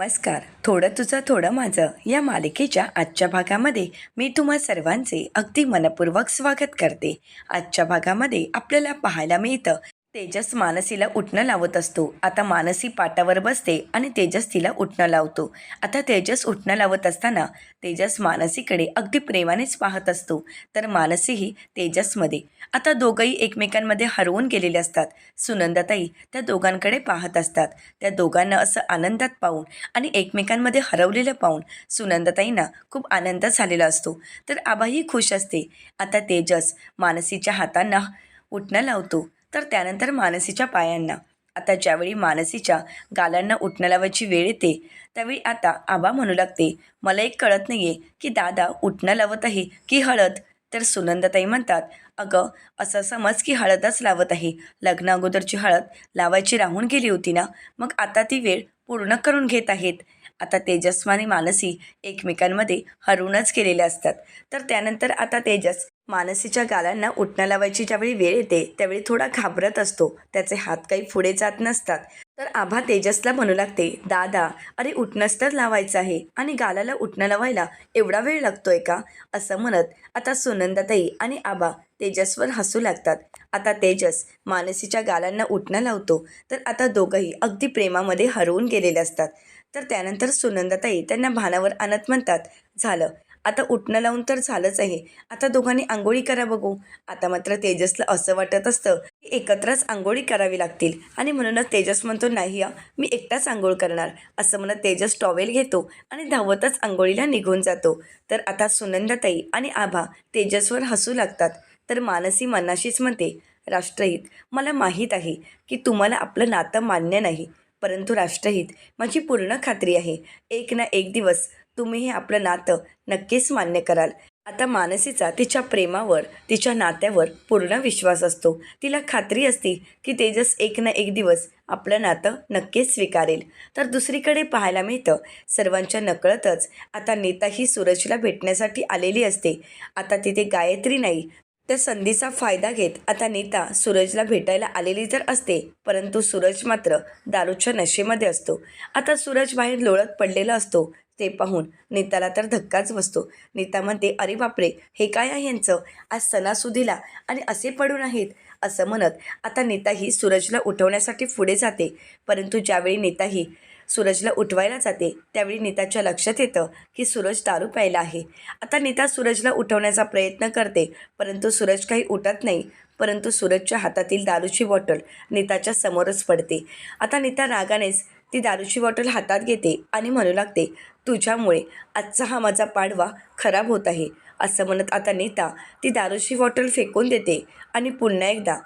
नमस्कार. थोडं तुझं थोडं माझं या मालिकेच्या आजच्या भागामध्ये मी तुम्हा सर्वांचे अगदी मनपूर्वक स्वागत करते. आजच्या भागामध्ये आपल्याला पाहायला मिळतं तेजस मानसीला उठणं लावत असतो. आता मानसी पाटावर बसते आणि तेजस तिला उठणं लावतो. आता तेजस उठणं लावत असताना तेजस मानसीकडे अगदी प्रेमानेच पाहत असतो. तर मानसीही तेजसमध्ये. आता दोघंही एकमेकांमध्ये हरवून गेलेले असतात. सुनंदाताई त्या दोघांकडे पाहत असतात. त्या दोघांना असं आनंदात पाहून आणि एकमेकांमध्ये हरवलेलं पाहून सुनंदाताईंना खूप आनंद झालेला असतो. तर आबाही खुश असते. आता तेजस मानसीच्या हातांना उठणं लावतो. तर त्यानंतर मानसीच्या पायांना. आता ज्यावेळी मानसीच्या गालांना उठणं लावायची वेळ येते त्यावेळी आता आबा म्हणू लागते मला एक कळत नाही आहे की दादा उठणं लावत आहे की हळद? तर सुनंदाताई म्हणतात अगं असं समज की हळदच लावत आहे. लग्न अगोदरची हळद लावायची राहून गेली होती ना? मग आता ती वेळ पूर्ण करून घेत आहेत. आता तेजस्वानी मानसी एकमेकांमध्ये हरवूनच गेलेले असतात. तर त्यानंतर आता तेजस मानसीच्या गालांना उठणं लावायची ज्यावेळी वेळ येते त्यावेळी थोडा घाबरत असतो. त्याचे हात काही पुढे जात नसतात. तर आभा तेजसला म्हणू लागते दादा अरे उठणंच तर लावायचं आहे. आणि गालाला उठणं लावायला एवढा वेळ लागतोय का? असं म्हणत आता सुनंदाताई आणि आबा तेजसवर हसू लागतात. आता तेजस मानसीच्या गालांना उठणं लावतो. तर आता दोघंही अगदी प्रेमामध्ये हरवून गेलेले असतात. तर त्यानंतर सुनंदाताई त्यांना भानावर आणत म्हणतात झालं. आता उठणं लावून तर झालंच आहे. आता दोघांनी आंघोळी करा बघू. आता मात्र तेजसला असं वाटत असतं की एकत्रच आंघोळी करावी लागतील. आणि म्हणूनच तेजस म्हणतो नाही हा मी एकटाच आंघोळ करणार. असं म्हणत तेजस टॉवेल घेतो आणि धावतच आंघोळीला निघून जातो. तर आता सुनंदाताई आणि आभा तेजसवर हसू लागतात. तर मानसी मनाशीच म्हणते राष्ट्रहित मला माहीत आहे की तुम्हाला आपलं नातं मान्य नाही. परंतु राष्ट्रहित माझी पूर्ण खात्री आहे. एक ना एक दिवस तुम्ही हे आपलं नातं नक्कीच मान्य कराल. आता मानसीचा तिच्या प्रेमावर तिच्या नात्यावर पूर्ण विश्वास असतो. तिला खात्री असते की तेजस एक ना एक दिवस आपलं नातं नक्कीच स्वीकारेल. तर दुसरीकडे पाहायला मिळतं सर्वांच्या नकळतच आता नेता ही सूरजला भेटण्यासाठी आलेली असते. आता तिथे गायत्री नाही त्या संधीचा फायदा घेत आता नीता सूरजला भेटायला आलेली तर असते परंतु सूरज मात्र दारूच्या नशेमध्ये असतो. आता सूरज बाहेर लोळत पडलेला असतो ते पाहून नीताला तर धक्काच बसतो. नीता म्हणते अरे बापरे हे काय आहे यांचं? आज सणासुदीला आणि असे पडून आहेत. असं म्हणत आता नीता ही सूरजला उठवण्यासाठी पुढे जाते परंतु ज्यावेळी नीता ही सूरजला उठवायला जाते. त्यावेळी नीताच्या लक्षात येतं की सूरज दारू प्यायला आहे. आता नीता सूरजला उठवण्याचा प्रयत्न करते परंतु सूरज काही उठत नाही परंतु सूरजच्या हातातील दारूची बॉटल नीताच्या समोरच पडते. आता नीता रागानेच ती दारूची बॉटल हातात घेते आणि म्हणू लागते तुझ्यामुळे आजचा हा माझा पाडवा खराब होत आहे. असं म्हणत आता नीता ती दारूची बॉटल फेकून देते आणि पुन्हा एकदा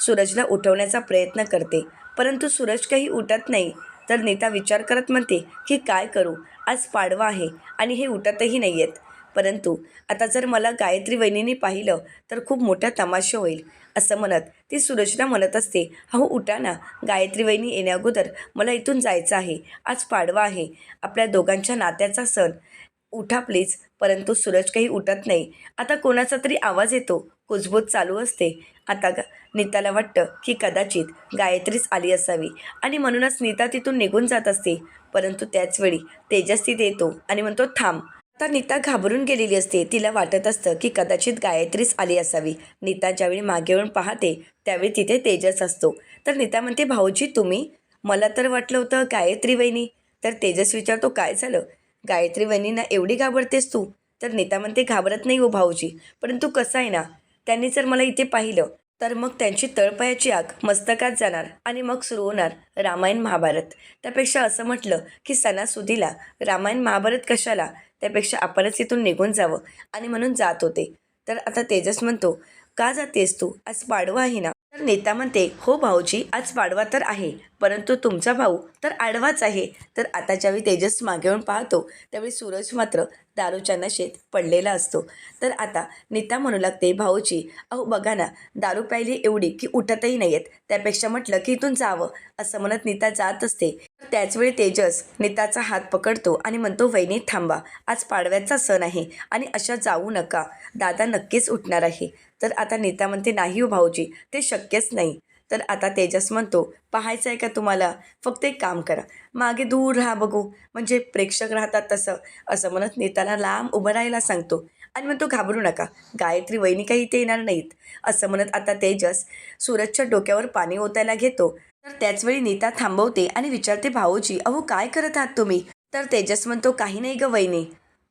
सूरजला उठवण्याचा प्रयत्न करते. परंतु सूरज काही उठत नाही तर नीता विचार करत म्हणते की काय करू? आज पाडवा आहे आणि हे उठतही नाही आहेत परंतु आता जर मला गायत्री वहिनीने पाहिलं तर खूप मोठा तमाशा होईल. असं म्हणत ती सूरजला म्हणत असते अहो उठा ना. गायत्री वहिनी येण्याअगोदर मला इथून जायचं आहे. आज पाडवा आहे. आपल्या दोघांच्या नात्याचा सण. उठा प्लीज परंतु सूरज काही उठत नाही. आता कोणाचा तरी आवाज येतो. कुजबूज चालू असते. आता ग नीताला वाटतं की कदाचित गायत्रीच आली असावी आणि म्हणूनच नीता तिथून निघून जात असते. परंतु त्याचवेळी तेजस तिथे येतो आणि म्हणतो थांब. आता नीता घाबरून गेलेली असते. तिला वाटत असतं की कदाचित गायत्रीच आली असावी. नीता ज्यावेळी मागे येऊन पाहते त्यावेळी तिथे तेजस असतो. तर नीता म्हणते भाऊजी तुम्ही? मला तर वाटलं होतं गायत्री वहिनी. तर तेजस विचारतो काय झालं? गायत्री वहिनींना एवढी घाबरतेस तू? तर नीता म्हणते घाबरत नाही हो भाऊजी. परंतु कसं आहे ना त्यांनी जर मला इथे पाहिलं तर मग त्यांची तळपायाची आग मस्तकात जाणार आणि मग सुरू होणार रामायण महाभारत. त्यापेक्षा असं म्हटलं की सणासुदीला रामायण महाभारत कशाला? त्यापेक्षा आपणच इथून निघून जावं आणि म्हणून जात होते. तर आता तेजस म्हणतो का जातेस तू? आज पाडवा आहे ना? तर नेता म्हणते हो भाऊजी आज पाडवा तर आहे परंतु तुमचा भाऊ तर आडवाच आहे. तर आता ज्यावेळी तेजस मागे येऊन पाहतो त्यावेळी सूरज मात्र दारूच्या नशेत पडलेला असतो. तर आता नीता म्हणू लागते भाऊजी अहो बघा ना दारू प्यायली एवढी की उठतही नाही आहेत त्यापेक्षा म्हटलं की इथून जावं असं म्हणत नीता जात असते. त्याचवेळी तेजस नीताचा हात पकडतो आणि म्हणतो वहिनी थांबा. आज पाडव्याचा सण आहे आणि अशा जाऊ नका. दादा नक्कीच उठणार आहे. तर आता नीता म्हणते नाही हो भाऊजी ते शक्यच नाही. तर आता तेजस म्हणतो पाहायचं आहे का तुम्हाला? फक्त एक काम करा. मागे दूर राहा बघू. म्हणजे प्रेक्षक राहतात तसं. असं म्हणत नेताला लांब उभं राहायला सांगतो. आणि म्हणतो घाबरू नका. गायत्री वहिनी काही इथे येणार नाहीत. असं म्हणत आता तेजस सूरजच्या डोक्यावर पाणी ओतायला घेतो. तर त्याचवेळी नीता थांबवते आणि विचारते भाऊजी अहो काय करत आहात तुम्ही? तर तेजस म्हणतो काही नाही ग वहिनी.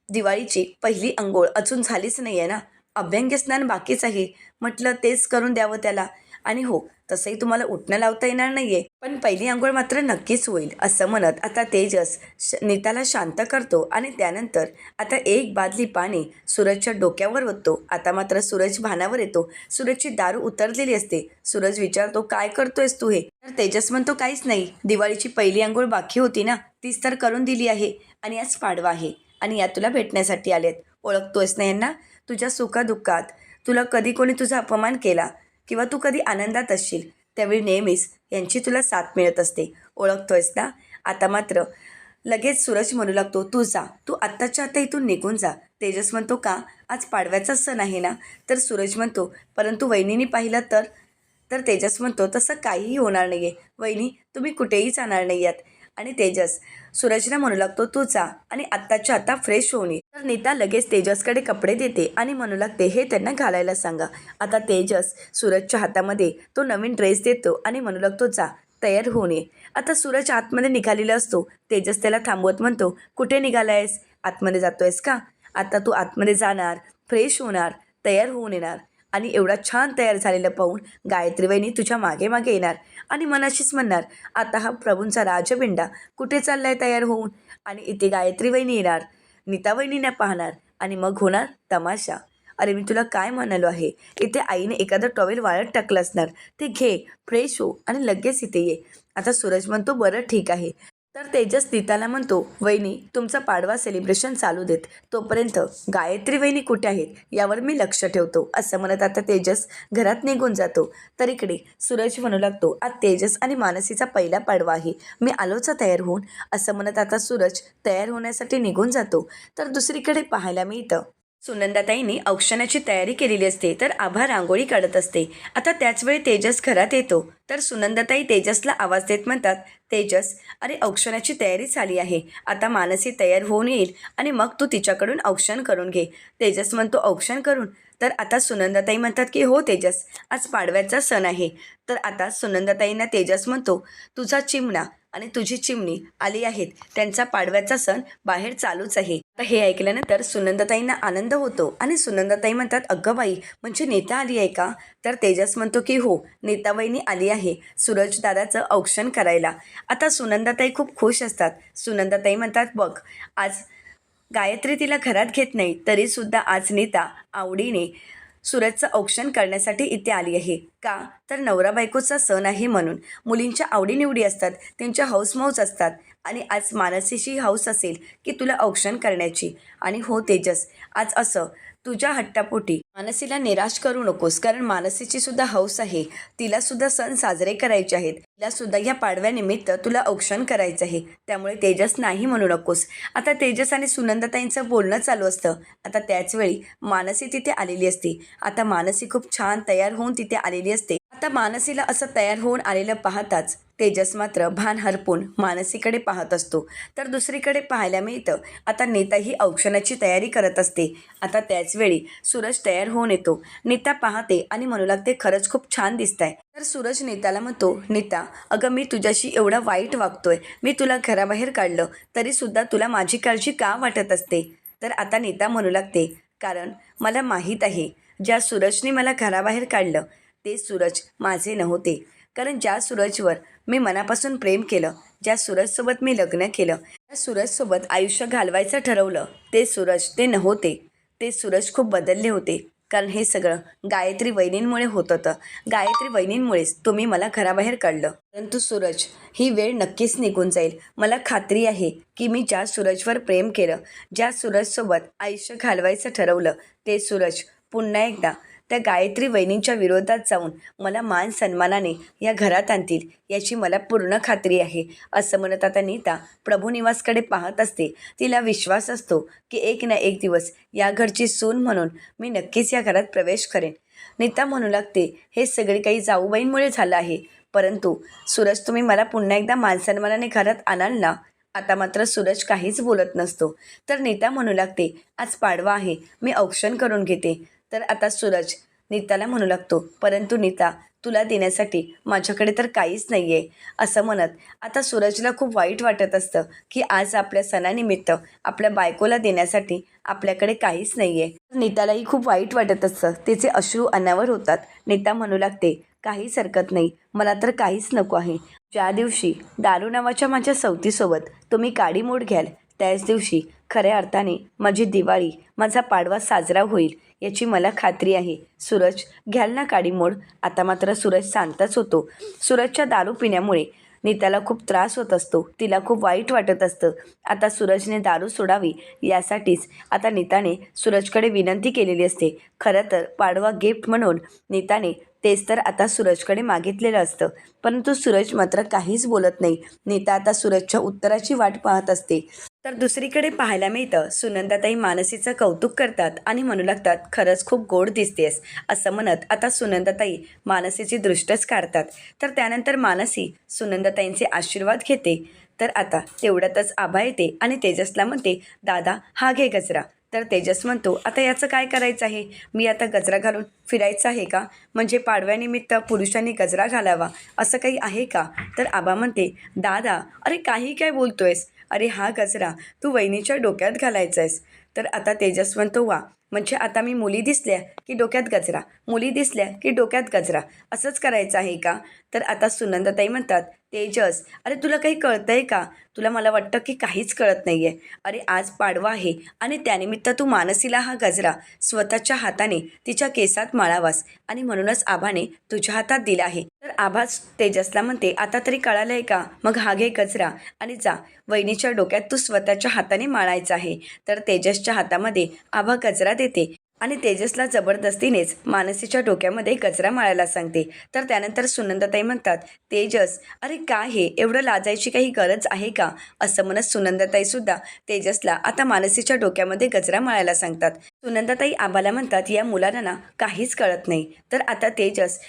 दिवाळीची पहिली अंघोळ अजून झालीच नाही आहे ना. अभ्यंग स्नान बाकीच आहे. म्हटलं तेच करून द्यावं त्याला. आणि हो तसंही तुम्हाला उठणं लावता येणार नाहीये पण पहिली आंघोळ मात्र नक्कीच होईल असं म्हणत आता तेजस श नीताला शांत करतो आणि त्यानंतर आता एक बादली पाणी सूरजच्या डोक्यावर ओततो. आता मात्र सूरज भानावर येतो. सूरजची दारू उतरलेली असते. सूरज विचारतो काय करतोयस तू हे? तर तेजस म्हणतो काहीच नाही. दिवाळीची पहिली आंघोळ बाकी होती ना तीच तर करून दिली आहे आणि आज पाडवा आहे आणि या तुला भेटण्यासाठी आलेत. ओळखतोयस ना यांना? तुझ्या सुखादुःखात. तुला कधी कोणी तुझा अपमान केला? किंवा तू कधी आनंदात असशील त्यावेळी नेहमीच यांची तुला साथ मिळत असते. ओळखतोयस ना? आता मात्र लगेच सूरज म्हणू लागतो तू जा. तू आत्ताच्या आत्ता इथून निघून जा. तेजस म्हणतो का? आज पाडव्याचा सण आहे ना? तर सूरज म्हणतो परंतु वहिनीने पाहिलं तर? तर तेजस म्हणतो तसं काहीही होणार नाही आहे वहिनी तुम्ही कुठेही जाणार नाही आहात. आणि तेजस. सूरजला म्हणू लागतो तू जा आणि आत्ताच्या आत्ता फ्रेश होऊन ये. तर नीता लगेच तेजसकडे कपडे देते आणि म्हणू लागते हे त्यांना घालायला सांगा. आता तेजस सूरजच्या हातामध्ये तो नवीन ड्रेस देतो आणि म्हणू लागतो जा तयार होऊन ये. आता सूरज आतमध्ये निघालेला असतो. तेजस त्याला थांबवत म्हणतो कुठे निघालायस? आतमध्ये जातोयस का? आता तू आतमध्ये जाणार फ्रेश होणार तयार होऊन येणार. आणि एवढा छान तयार झालेलं पाहून गायत्री वहिनी तुझ्या मागे मागे येणार आणि मनाशीच म्हणणार आता हा प्रभूंचा राजबिंडा कुठे चाललाय तयार होऊन? आणि इथे गायत्री वहिनी येणार नीता वहिनीने पाहणार आणि मग होणार तमाशा. अरे मी तुला काय म्हणालो आहे? इथे आईने एखादं टॉवेल वाळत टाकलं असणार. ते घे फ्रेश हो आणि लगेच इथे ये. आता सूरज म्हणतो बरं ठीक आहे. तर तेजस नीताला म्हणतो वहिनी तुमचा पाडवा सेलिब्रेशन चालू देत. तोपर्यंत गायत्री वहिनी कुठे आहेत यावर मी लक्ष ठेवतो असं म्हणत आता तेजस घरात निघून जातो. तर इकडे सूरज म्हणू लागतो आज तेजस आणि मानसीचा पहिला पाडवा आहे. मी आलोचा तयार होऊन असं म्हणत आता सूरज तयार होण्यासाठी निघून जातो. तर दुसरीकडे पाहायला मिळतं सुनंदाताईंनी औक्षणाची तयारी केलेली असते तर आभा रांगोळी काढत असते. आता त्याचवेळी तेजस घरात येतो. तर सुनंदाताई तेजसला आवाज देत म्हणतात तेजस अरे औक्षणाची तयारी झाली आहे. आता मानसी तयार होऊन येईल आणि मग तू तिच्याकडून औक्षण करून घे. तेजस म्हणतो औक्षण करून? तर आता सुनंदाताई म्हणतात की हो तेजस आज पाडव्याचा सण आहे. तर आता सुनंदाताईंना तेजस म्हणतो तुझा चिमणा आणि तुझी चिमणी आली आहेत. त्यांचा पाडव्याचा सण बाहेर चालूच आहे. आता हे ऐकल्यानंतर सुनंदाताईंना आनंद होतो आणि सुनंदाताई म्हणतात अग्गबाई बाई म्हणजे नेता आली आहे का? तर तेजस म्हणतो की हो नेताबाईंनी आली आहे सूरजदादाचं औक्षण करायला. आता सुनंदाताई खूप खुश असतात. सुनंदाताई म्हणतात बघ आज गायत्री तिला घरात घेत नाही तरीसुद्धा आज नेता आवडीने सूरजचं औक्षण करण्यासाठी इथे आली आहे. का? तर नवरा बायकोचा सण आहे म्हणून. मुलींच्या आवडीनिवडी असतात त्यांच्या हौसमौज असतात. आणि आज मानसीशी हौस असेल की तुला औक्षण करण्याची. आणि हो तेजस आज असं. तुझ्या हट्टापोटी. मानसीला निराश करू नकोस कारण मानसीची सुद्धा हौस आहे. तिला सुद्धा सण साजरे करायचे आहेत. तिला सुद्धा या पाडव्यानिमित्त तुला औक्षण करायचं आहे. त्यामुळे तेजस नाही म्हणू नकोस. आता तेजस आणि सुनंदताईंचं बोलणं चालू असतं. आता त्याचवेळी मानसी तिथे आलेली असते. आता मानसी खूप छान तयार होऊन तिथे आलेली असते. आता मानसीला असं तयार होऊन आलेलं पाहताच तेजस मात्र भान हरपून मानसीकडे पाहत असतो. तर दुसरीकडे पाहायला मिळतं आता नेता ही औक्षणाची तयारी करत असते. आता त्याचवेळी सूरज तयार होऊन येतो. नीता पाहते आणि म्हणू लागते खरंच खूप छान दिसतंय. तर सूरज नीताला म्हणतो नीता अगं मी तुझ्याशी एवढा वाईट वागतोय. मी तुला घराबाहेर काढलं तरीसुद्धा तुला माझी काळजी का वाटत असते? तर आता नीता म्हणू लागते कारण मला माहीत आहे ज्या सूरजने मला घराबाहेर काढलं ते सूरज माझे नव्हते. कारण ज्या सूरजवर मी मनापासून प्रेम केलं ज्या सूरजसोबत मी लग्न केलं त्या सूरजसोबत आयुष्य घालवायचं ठरवलं ते सूरज ते नव्हते. ते सूरज खूप बदलले होते. कारण हे सगळं गायत्री वहिनींमुळे होत होतं. गायत्री वहिनींमुळेच तुम्ही मला घराबाहेर काढलं. परंतु सूरज ही वेळ नक्कीच निघून जाईल. मला खात्री आहे की मी ज्या सूरजवर प्रेम केलं ज्या सूरजसोबत आयुष्य घालवायचं ठरवलं ते सूरज पुन्हा एकदा त्या गायत्री वहिनींच्या विरोधात जाऊन मला मान सन्मानाने या घरात आणतील याची मला पूर्ण खात्री आहे असं म्हणत आता नीता प्रभुनिवासकडे पाहत असते. तिला विश्वास असतो की एक ना एक दिवस या घरची सून म्हणून मी नक्कीच या घरात प्रवेश करेन. नीता म्हणू लागते हे सगळे काही जाऊबाईंमुळे झालं आहे. परंतु सूरज तुम्ही मला पुन्हा एकदा मानसन्मानाने घरात आणाल ना? आता मात्र सूरज काहीच बोलत नसतो. तर नीता म्हणू लागते आज पाडवा आहे मी औक्षण करून घेते. तर आता सूरज नीताला म्हणू लागतो परंतु नीता तुला देण्यासाठी माझ्याकडे तर काहीच नाही आहे असं म्हणत आता सूरजला खूप वाईट वाटत असतं की आज आपल्या सणानिमित्त आपल्या बायकोला देण्यासाठी आपल्याकडे काहीच नाही आहे नीतालाही खूप वाईट वाटत असतं. तिचे अश्रू अनावर होतात. नीता म्हणू लागते काहीच हरकत नाही. मला तर काहीच नको आहे. ज्या दिवशी दारू नावाच्या माझ्या सवतीसोबत तुम्ही काडी मोड घ्याल त्याच दिवशी खऱ्या अर्थाने माझी दिवाळी माझा पाडवा साजरा होईल याची मला खात्री आहे. सूरज घ्याल ना काडी मोड. आता मात्र सूरज शांतच होतो. सूरजच्या दारू पिण्यामुळे नीताला खूप त्रास होत असतो. तिला खूप वाईट वाटत असतं. आता सूरजने दारू सोडावी यासाठीच आता नीताने सूरजकडे विनंती केलेली असते. खरं तर पाडवा गिफ्ट म्हणून नीताने तेच तर आता सूरजकडे मागितलेलं असतं. परंतु सूरज मात्र काहीच बोलत नाही. नीता आता सूरजच्या उत्तराची वाट पाहत असते. तर दुसरीकडे पाहायला मिळतं सुनंदाताई मानसीचं कौतुक करतात आणि म्हणू लागतात खरंच खूप गोड दिसतेस असं म्हणत आता सुनंदाताई मानसीची दृष्टच काढतात. तर त्यानंतर मानसी सुनंदाताईंचे आशीर्वाद घेते. तर आता तेवढ्यातच आभा येते आणि तेजसला म्हणते दादा हा घे गजरा. तर तेजस म्हणतो आता याचं काय करायचं आहे? मी आता गजरा घालून फिरायचं आहे का? म्हणजे पाडव्यानिमित्त पुरुषांनी गजरा घालावा असं काही आहे का? तर आबा म्हणते दादा अरे काही काय बोलतोयस? अरे हा गजरा तू वहिनीच्या डोक्यात घालायचा आहेस तर आता तेजस्वंत व्हा म्हणजे आता मी मुली दिसल्या की डोक्यात गजरा मुली दिसल्या की डोक्यात गजरा असंच करायचं आहे का? तर आता सुनंदताई म्हणतात तेजस. अरे तुला काही कळतंय का? तुला मला वाटतं की काहीच कळत नाही आहे अरे आज पाडवा आहे आणि त्यानिमित्त तू मानसीला हा गजरा स्वतःच्या हाताने तिच्या केसात माळावास आणि म्हणूनच आभाने तुझ्या हातात दिला आहे. तर आभा तेजसला म्हणते आता तरी कळालं आहे का? मग हा घे गजरा आणि जा. वहिनीच्या डोक्यात तू स्वतःच्या हाताने माळायचा आहे. तर तेजसच्या हातामध्ये आभा गजरा देते. आणि तेजसला जबरदस्तीनेच मानसीच्या डोक्यामध्ये गजरा माळायला सांगते. तर त्यानंतर सुनंदाताई म्हणतात तेजस अरे काय हे? एवढं लाजायची काही गरज आहे का? असं म्हणत सुनंदाताई सुद्धा तेजसला आता मानसीच्या डोक्यामध्ये गजरा माळायला सांगतात. सुनंदाताई आबाला म्हणतात या मुलांना काहीच कळत नाही. तर आता तेजस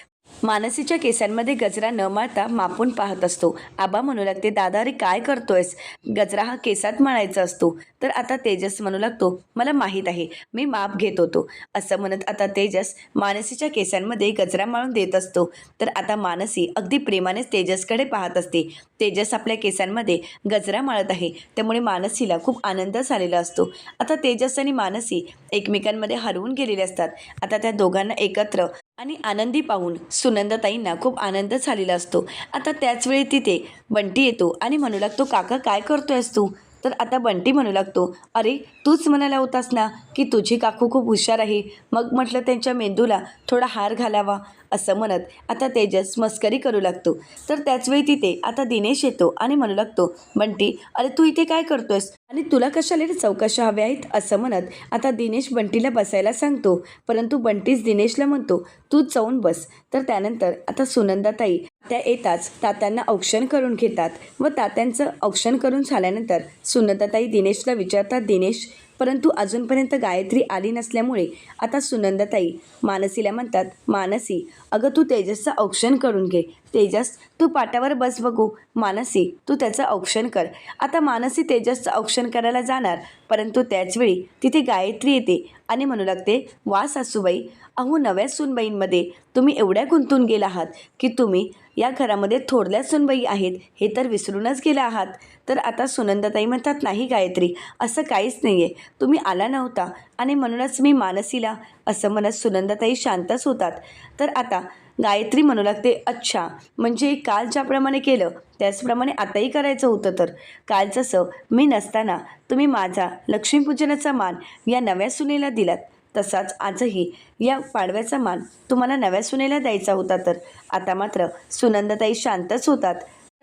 मानसीच्या केसांमध्ये गजरा न माळता मापून पाहत असतो. आबा म्हणू लागते दादा अरे काय करतोयस? गजरा हा केसात माळायचा असतो. तर आता तेजस म्हणू लागतो मला माहीत आहे मी माप घेत होतो. असं म्हणत आता तेजस मानसीच्या केसांमध्ये गजरा माळून देत असतो. तर आता मानसी अगदी प्रेमानेच तेजसकडे पाहत असते. तेजस आपल्या केसांमध्ये गजरा माळत आहे त्यामुळे मानसीला खूप आनंद झालेला असतो. आता तेजस आणि मानसी एकमेकांमध्ये हरवून गेलेले असतात. आता त्या दोघांना एकत्र आणि आनंदी पाहून सुनंदाताईंना खूप आनंद झालेला असतो. आता त्याचवेळी तिथे बंटी येतो आणि म्हणू लागतो काका काय करतोयस तू? तर आता बंटी म्हणू लागतो अरे तूच म्हणाला होतास ना की तुझी काकू खूप हुशार आहे मग म्हटलं त्यांच्या मेंदूला थोडा हार घालावा असं म्हणत आता तेजस मस्करी करू लागतो. तर त्याचवेळी तिथे आता दिनेश येतो आणि म्हणू लागतो बंटी अरे तू इथे काय करतोयस? आणि तुला कशाला रे चौकशा हव्या आहेत? असं म्हणत आता दिनेश बंटीला बसायला सांगतो. परंतु बंटीच दिनेशला म्हणतो तू जाऊन बस. तर त्यानंतर आता सुनंदाताई त्या येताच तात्यांना औक्षण करून घेतात व तात्यांचं औक्षण करून झाल्यानंतर सुनंदाताई दिनेशला विचारतात दिनेश परंतु अजूनपर्यंत गायत्री आली नसल्यामुळे आता सुनंदाताई मानसीला म्हणतात मानसी अगं तू तेजसचं औक्षण करून घे. तेजस तू पाटावर बस बघू. मानसी तू त्याचं औक्षण कर. आता मानसी तेजसचं औक्षण करायला जाणार परंतु त्याचवेळी तिथे गायत्री येते आणि म्हणू लागते वा सासूबाई अहो नव्या सुनबाईंमध्ये तुम्ही एवढ्या गुंतून गेला आहात की तुम्ही या घरामध्ये थोरल्या सुनबाई आहेत हे तर विसरूनच गेला आहात. तर आता सुनंदाताई म्हणतात नाही गायत्री असं काहीच नाही आहे तुम्ही आला नव्हता आणि म्हणूनच मी मानसीला असं म्हणत सुनंदाताई शांतच होतात तर आता गायत्री म्हणू लागते अच्छा म्हणजे काल ज्याप्रमाणे केलं त्याचप्रमाणे आताही करायचं होतं तर. काल जसं मी नसताना तुम्ही माझा लक्ष्मीपूजनाचा मान या नव्या सुनेला दिलात. तसाच आजही या पाडव्याचा मान तुम्हाला नव्या सुनेला द्यायचा होता तर. आता मात्र सुनंदाताई शांतच होतात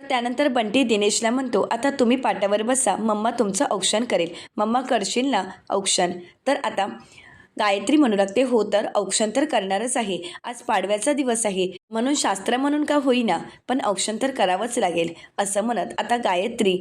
त्यानंतर बंटी दिनेशला म्हणतो आता तुम्ही पाटावर बसा मम्मा तुमचं औक्षण करेल. मम्मा करशील ना औक्षण? तर आता गायत्री म्हणू लागते हो तर औक्षण तर करणारच आहे. आज पाडव्याचा दिवस आहे. म्हणून शास्त्र म्हणून का होईना पण औक्षण तर करावंच लागेल असं म्हणत आता गायत्री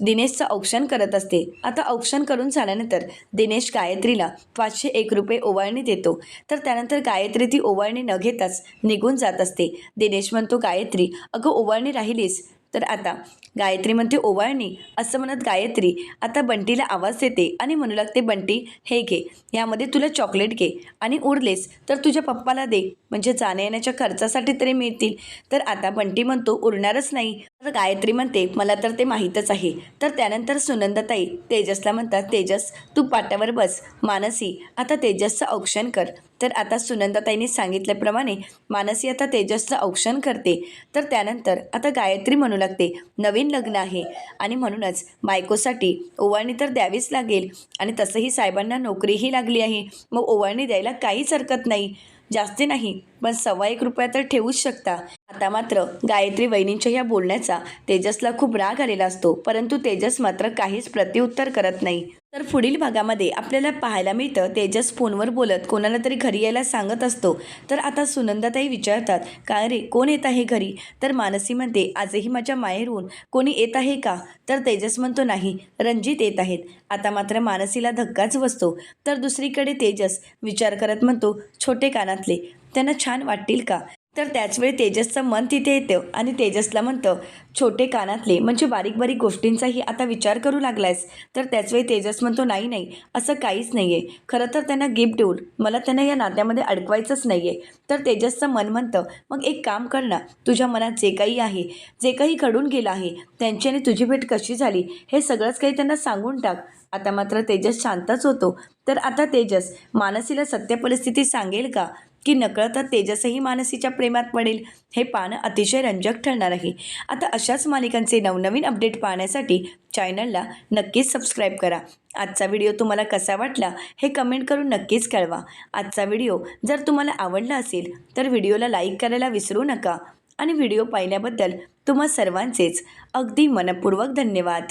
दिनेशचं औक्षण करत असते. आता औक्षण करून झाल्यानंतर दिनेश गायत्रीला पाचशे एक रुपये ओवाळणी देतो. तर त्यानंतर गायत्री ती ओवाळणी न घेताच निघून जात असते. दिनेश म्हणतो गायत्री अगं ओवाळणी राहिलीस? तर आता गायत्री म्हणते ओवाळणी असं म्हणत गायत्री आता बंटीला आवाज देते आणि म्हणू लागते बंटी हे घे यामध्ये तुला चॉकलेट घे आणि उरलेस तर तुझ्या पप्पाला दे म्हणजे जाण्या येण्याच्या खर्चासाठी तरी मिळतील. तर आता बंटी म्हणतो उरणारच नाही तर गायत्री म्हणते मला तर ते माहीतच आहे. तर त्यानंतर सुनंदाताई तेजसला म्हणतात तेजस तू पाट्यावर बस मानसी आता तेजसचं औक्षण कर. तर आता सुनंदाताईंनी सांगितल्याप्रमाणे मानसी आता तेजसचं औक्षण करते. तर त्यानंतर आता गायत्री म्हणू लागते नवीन लग्न आहे. आणि म्हणूनच बायकोसाठी ओवाळणी तर द्यावीच लागेल. आणि तसंही साहेबांना नोकरीही लागली आहे. मग ओवाळणी द्यायला काहीच हरकत नाही. जास्ती नाही पण सव्वा एक रुपया तर ठेवूच शकता. आता मात्र गायत्री वहिनींच्या या बोलण्याचा तेजसला खूप राग आलेला असतो परंतु तेजस मात्र काहीच प्रत्युत्तर करत नाही. तर पुढील भागामध्ये आपल्याला पाहायला मिळतं तेजस फोनवर बोलत कोणाला तरी घरी यायला सांगत असतो. तर आता सुनंदाताई विचारतात का रे कोण येत आहे घरी? तर मानसी म्हणते आजही माझ्या माहेरून कोणी येत आहे का? तर तेजस म्हणतो नाही रणजित येत आहेत. आता मात्र मानसीला धक्काच बसतो. तर दुसरीकडे तेजस विचार करत म्हणतो छोटे कानातले त्यांना छान वाटतील का? तर त्याचवेळी तेजसचं मन तिथे येतं आणि तेजसला म्हणतं छोटे कानातले म्हणजे बारीक बारीक गोष्टींचाही आता विचार करू लागलायस तर त्याचवेळी तेजस म्हणतो नाही नाही असं काहीच नाही आहे खरं तर त्यांना गिफ्ट देऊन मला त्यांना या नात्यामध्ये अडकवायचंच नाही आहे तर तेजसचं मन म्हणतं मग एक काम कर ना तुझ्या मनात जे काही आहे जे काही घडून गेलं आहे त्यांची आणि तुझी भेट कशी झाली हे सगळंच काही त्यांना सांगून टाक आता मात्र तेजस शांतच होतो. तर आता तेजस मानसीला सत्य परिस्थिती सांगेल का? की नकळत तेजसही मानसीच्या प्रेमात पडेल. हे पाहणं अतिशय रंजक ठरणार आहे. आता अशाच मालिकांचे नवनवीन अपडेट पाहण्यासाठी चॅनलला नक्कीच सबस्क्राईब करा. आजचा व्हिडिओ तुम्हाला कसा वाटला हे कमेंट करून नक्कीच कळवा. आजचा व्हिडिओ जर तुम्हाला आवडला असेल तर व्हिडिओला लाईक करायला विसरू नका. आणि व्हिडिओ पाहिल्याबद्दल तुम्हा सर्वांचेच अगदी मनपूर्वक धन्यवाद.